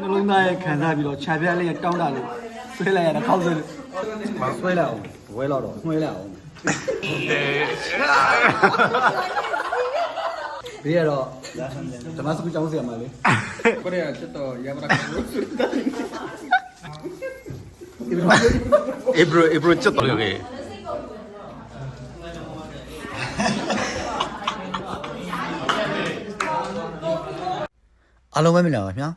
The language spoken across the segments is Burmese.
နှလုံးသားရဲ့ခံစားပြီးတော့ခြာပြလေးရဲ့တောင်းတာလေးဆွဲလိုက်ရတာခေါက်ဆွဲလို့မဆွဲလိုက်အောင်ဝဲတော့တော့နှွှဲလိုက်အောင်ဒီကတော့ဓမ္မစကူကျောင်းဆရာမလေးကိုရေချက်တော့ရပါတာကိုဆွဲတာအေဘရိုအေဘရိုချက်တော့ရေအားလုံးပဲမြင်လာပါခင်ဗျာ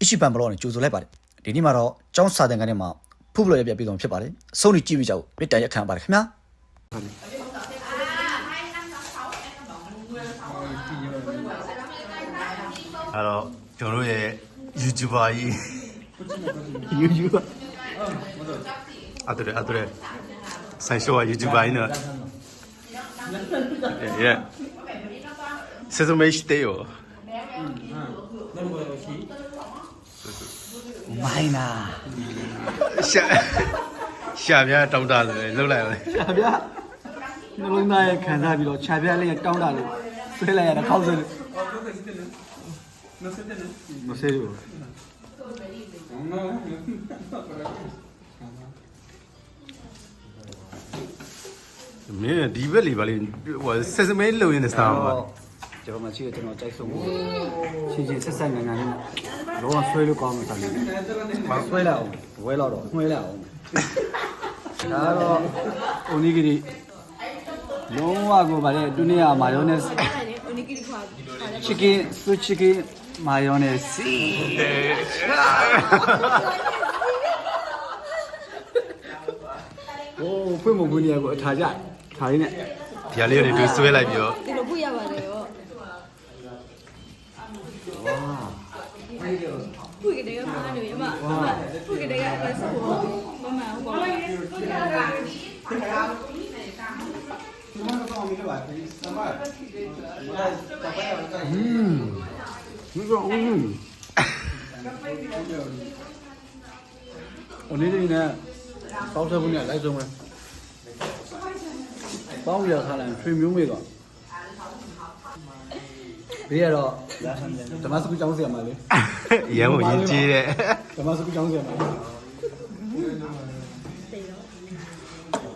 အရှိပန်ဘလော့နဲ့ကြိုဆိုလိုက်ပါတယ်ဒီနေ့မှာတော့ကျောင်းစာတန်ကန်ထဲမှာဖုဘလော့ရပြပြပြီးတော့ဖြစ်ပါတယ်အဆုံးထိကြည့်ပြီးကြဖို့မေတ္တာရက်ခံပါတယ်ခင်ဗျာအဲ့တော့ကျွန်တော်ရဲ့ YouTuber ကြီး YouTuber အတူတည်းအတူတည်းဆိုင်ရှိုးက YouTuber ကြီးနော် Yeah. စစမေးရှိတယ်ရော မိုင်းနာရှာရှာပြတောင်းတလို့လှုပ်လိုက်အောင်ခြံပြားနှလုံးသားရဲ့ခံစားပြီးတော့ခြံပြားလေးရဲ့တောင်းတာလို့ဆွဲလိုက်ရတာခေါက်ဆွဲလို့မဆဲဘူးမင်းဒီဘက်လေးပါလေဟိုဆက်စမဲလုံရင်းနဲ့စားပါ ဒီဘက်မှာရှိတဲ့ကျွန်တော်ကြိုက်ဆုံးဘူးချင်းချင်းဆက်ဆက်ငန်းငန်းနဲ့လောကဆွဲလို့ကောင်းမှသာလေမဆွဲလောက်အောင်ဝဲလောက်တော့နှွှဲလောက်အောင်ဒါတော့အိုနီဂီရီလုံးဝကိုဗါတဲ့ဒုနီယာမာယိုနက်စ်အိုနီဂီရီခွာချီကင်ဆူချီကင်မာယိုနက်စ်စီโอ้ဖွင့်မဘူးနေရကိုအထာကြထားရင်းနဲ့ဒီဟာလေးတွေဆွဲလိုက်ပြီးတော့ 嗯，你说嗯，哦，你这呢？早餐不念来着吗？包比较差呢，水没有那个。 ဘေးကတော့ဓမ္မစကူကျောင်းဆရာမလေးရမ်းကိုရင်ကြီးတဲ့ဓမ္မစကူကျောင်းဆရာမလေး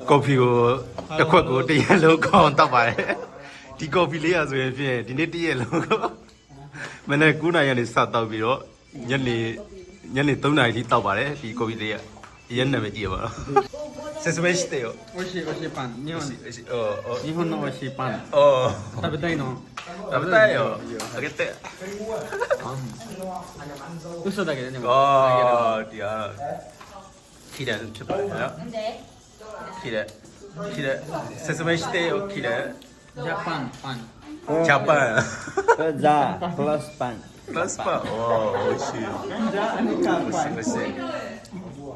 ကော်ဖီကိုတစ်ခွက်ကိုတစ်ရက်လုံးကောင်းတောက်ပါတယ်ဒီကော်ဖီလေးရဆိုရင်ဖြင့်ဒီနေ့တစ်ရက်လုံးကိုမနေ့9နာရီကနေစတောက်ပြီးတော့ညနေညနေ3နာရီထိတောက်ပါတယ်ဒီကော်ဖီလေးရရက်နာမည်ကြည့်ရပါတော့ 説明してよ。美味しい美味しいパン。日本。美い。おお日本のおいしいパン。お食べたいの？食べたいよ。あげて。嘘だけどねあいや綺麗にちょっとね綺麗。綺麗。説明してよ綺麗。ジャパンパン。Japan. Kerja plus pan. 美味しい。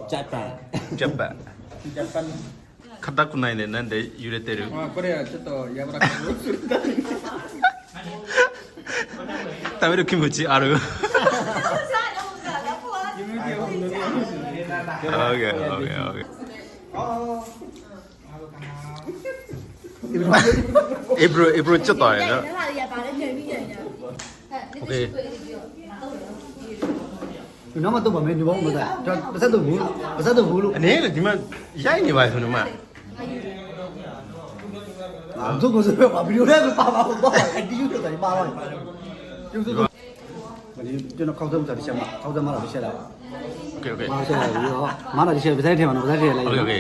Japan. Japan. ジャパンジャパン硬くないね。なんで揺れてる？あこれはちょっと柔らかくする。ために食べる気持ちある？オッケーオッケーオッケー。エブロエブロちょっとあれな。အဲ့ နောက်မှတော့မင်းဒီဘောမသားကျွန်တော်ပါစက်တော့ဘူးပါစက်တော့ဘူးလို့ အနေနဲ့ဒီမှာရိုက်နေပါဆိုတော့မှ အာသူကဆိုတော့ဗီဒီယိုထဲမှာပါပါတော့အတီးယူတော့ပါပါကျုပ်ဆိုတော့မဒီကျွန်တော်ခောက်သုံးစားတစ်ချက်မှခောက်သုံးမှတော့တစ်ချက်လိုက် โอเคโอเค မားချက်လိုက်ပြီးတော့မားတော့တစ်ချက်ပါစက်ထဲမှာတော့ပါစက်ထဲလိုက် โอเคโอเค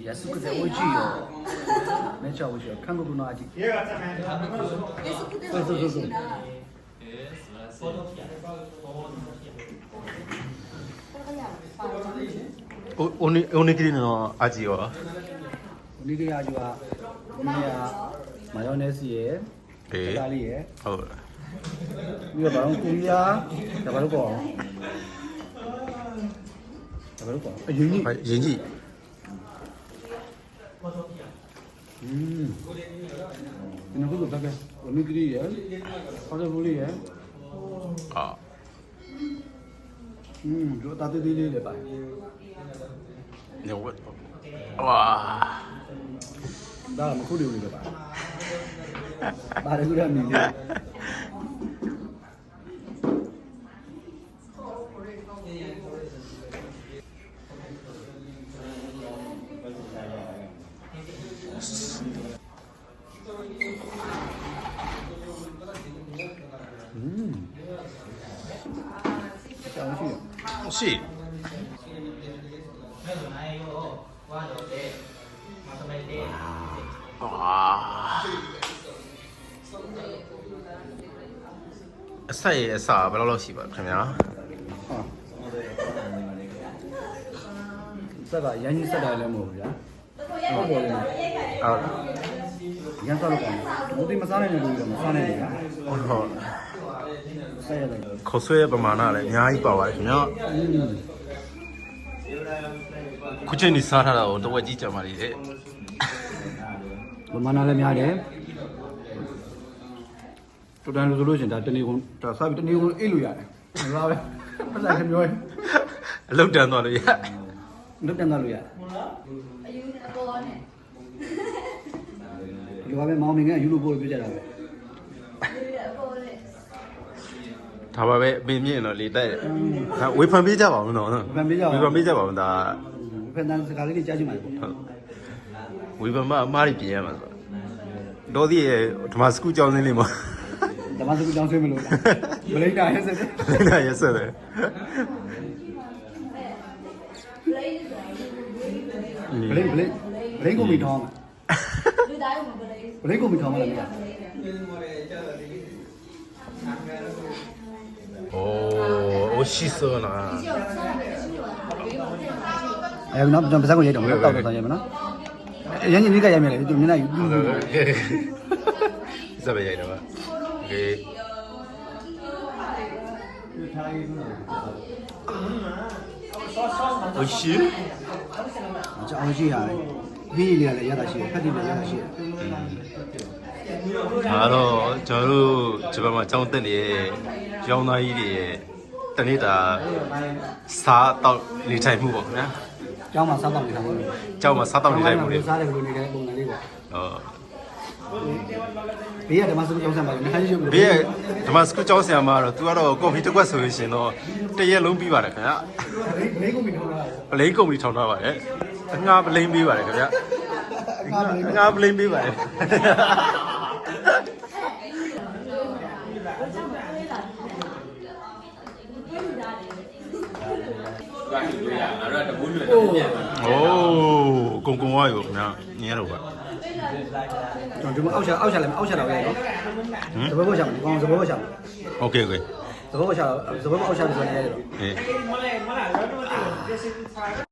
예수께서 오지 요. 내차 오시 오. 한국은 아 직. 얘가 참. 예수께서 오시 나. 오늘 오늘 길이는 아지 요. 오늘 길이 아지와 오늘야 마요네즈에 이탈리 에. 어. 이거 바로 꿈이 야. 자 바로 거. 자 바로 거. 아, 윤 이. 윤 이. ဒီနောက်ကတော့ဘာကဝမီကရီရယ်ဟောတယ်ဘူးလေးရယ်အာอืมဒီတာတေးသေးလေးလည်းပါညဝတ်ဝါဒါကမခုလေးလေးလည်းပါပါတယ်ကူရမီလေး ကျောင်းရှိရ ရှိဝါအဆက်ရဲ့အစာဘယ်လောက်လောက်ရှိပါခင်ဗျာဟာစက်ကရန်ကြီးဆက်တာလည်းမဟုတ်ဘူးဗျာဟုတ်ပေါ်လေအော်ရန်ဆက်လို့ကောင်းတယ်ဘုတိမစားနိုင်တဲ့လူတွေကမစားနိုင်ဘူးဗျာဟုတ် ဆက်ရတယ်ခေါ်ဆွဲရဲ့ပမာဏလည်းအများကြီးပါပါတယ်ခင်ဗျာอืมခုချိန်ဒီစားထားတာကိုတဝက်ကြီးကြံပါလိမ့်တဲ့ဘမနာလည်းများတယ်တော်တန်လို့ဆိုလို့ရှင်ဒါတနေ့ကုန်ဒါစားပြီးတနေ့ကုန်အိတ်လို့ရတယ်ဟုတ်လားပဲပတ်ဆိုင်ပြောရင်အလုတ်တန်းသွားလို့ရလွတ်တန်သွားလို့ရတယ်အယူပေါ်နဲ့ဒီလိုပဲမောင်မင်းကယူလို့ပို့ပြကြတာပဲပေါ်နဲ့ ဒါပါပဲအပင်မြင့်တော့လေတိုက်တယ်ဒါဝေဖန်ပေးကြပါဦးနော်ဝေဖန်ပေးကြပါဦးဒါဖန်တန်စကားလေးတွေကြားချင်ပါတယ်ပေါ့ဟုတ်ဝေဖန်မအမားကြီးပြင်ရမှာဆိုတော့ဒီရဲ့ဓမ္မစကူကျောင်းစင်းလေးမှာ ဓမ္မစကူတောင်းဆွေးမလို့မလိမ့်တာရဲ့စက်တယ်လေးနာရက်ဆက်တယ်ဘလိမ့်ဘလိမ့်ဘလိမ့်ကိုမိထောင်းလူသားရုံမပလေးဘလိမ့်ကိုမိထောင်းမလားမလားโ我洗手了。哎，那那不是我也懂，到多少钱嘛？人家你该也没来，就你那。这边也懂吧？OK。我洗。这我洗啊，米粒嘞也得洗，白米粒也得洗。ဒါတော့ကျွန်တော်တို့ဂျပန်မှာကျောင်းတက်နေတဲ့ကျောင်းသားကြီးတွေရဲ့ တနေ့တာစားတော့နေထိုင်မှုပေါ့ခင်ဗျာကျောင်းမှာစားတော့နေတာပေါ့ကျောင်းမှာစားတော့နေထိုင်မှုတွေစားတယ်ဘယ်လိုနေတဲ့ပုံစံလေးပေါ့ဟောဘေးကဓမ္မစကူကျောင်းဆံပါလေနှစ်ခါရှိပြီဘေးကဓမ္မစကူကျောင်းဆရာမကတော့ तू ကတော့ကော်ဖီတစ်ခွက်ဆိုလို့ရှင်တော့တရက်လုံးပြီးပါတယ်ခင်ဗျာဘလိမ့်ကိုမိထောင်းတာပလိန်ကုမ္ပဏီထောင်ထားပါတယ်အငှားပလိန်ပေးပါတယ်ခင်ဗျာအငှားပလိန်ပေးပါတယ် โอ้ โอ้ကုံကုံဝါရောခင်ဗျာညရတော့ပါ ကျွန်တော်ဒီမှာအောက်ချအောက်ချလည်းအောက်ချတော့ရနော်သဘောပေါက်ချမှာဒီကောင်သဘောပေါက်ချမှာ โอเคโอเค သဘောပေါက်ချသဘောပေါက်အောက်ချလို့ဆိုနေရတယ် ဟေး